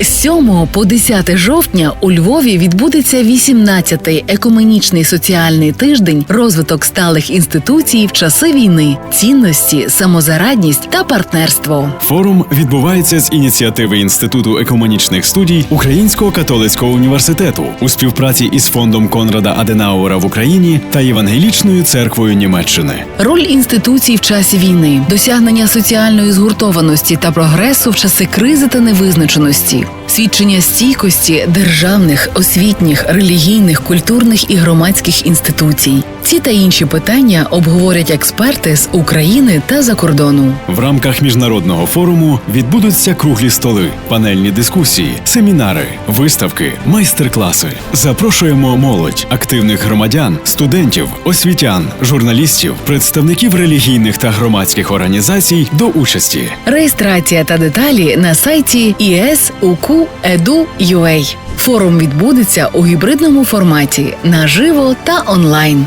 З 7 по 10 жовтня у Львові відбудеться 18-й екуменічний соціальний тиждень розвиток сталих інституцій в часи війни, цінності, самозарадність та партнерство. Форум відбувається з ініціативи Інституту екомунічних студій Українського католицького університету у співпраці із фондом Конрада Аденауера в Україні та Євангелічною церквою Німеччини. Роль інституцій в часі війни, досягнення соціальної згуртованості та прогресу в часи кризи та невизначеності, свідчення стійкості державних, освітніх, релігійних, культурних і громадських інституцій. Ці та інші питання обговорять експерти з України та за кордону. В рамках міжнародного форуму відбудуться круглі столи, панельні дискусії, семінари, виставки, майстер-класи. Запрошуємо молодь, активних громадян, студентів, освітян, журналістів, представників релігійних та громадських організацій до участі. Реєстрація та деталі на сайті isu.edu.ua. Форум відбудеться у гібридному форматі наживо та онлайн.